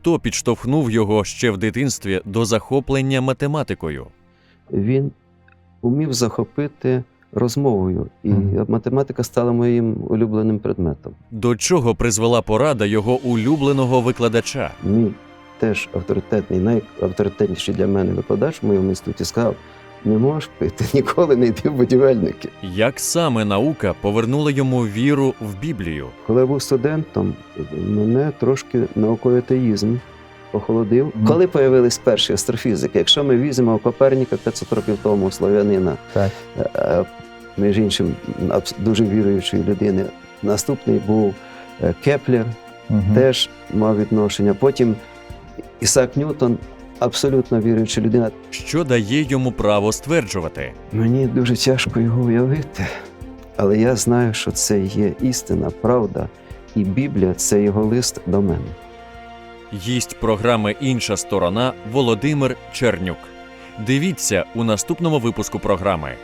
хто підштовхнув його ще в дитинстві до захоплення математикою? Він умів захопити розмовою, і математика стала моїм улюбленим предметом. До чого призвела порада його улюбленого викладача? Мій теж авторитетний, найавторитетніший для мене викладач в моєму інституті сказав: не можеш пити, ніколи не йди в будівельники. Як саме наука повернула йому віру в Біблію? Коли я був студентом, мене трошки науковий атеїзм охолодив. Мгм. Коли появились перші астрофізики, якщо ми візьмемо Коперніка 500 років тому, слав'янина, Так. е, між іншим, дуже віруючої людини. Наступний був е, Кеплер, Мгм. теж мав відношення. Потім Ісаак Ньютон, абсолютно віруюча людина. Що дає йому право стверджувати? Мені дуже тяжко його уявити, але я знаю, що це є істина, правда, і Біблія це його лист до мене. Гість програми Інша сторона Володимир Чернюк. Дивіться у наступному випуску програми.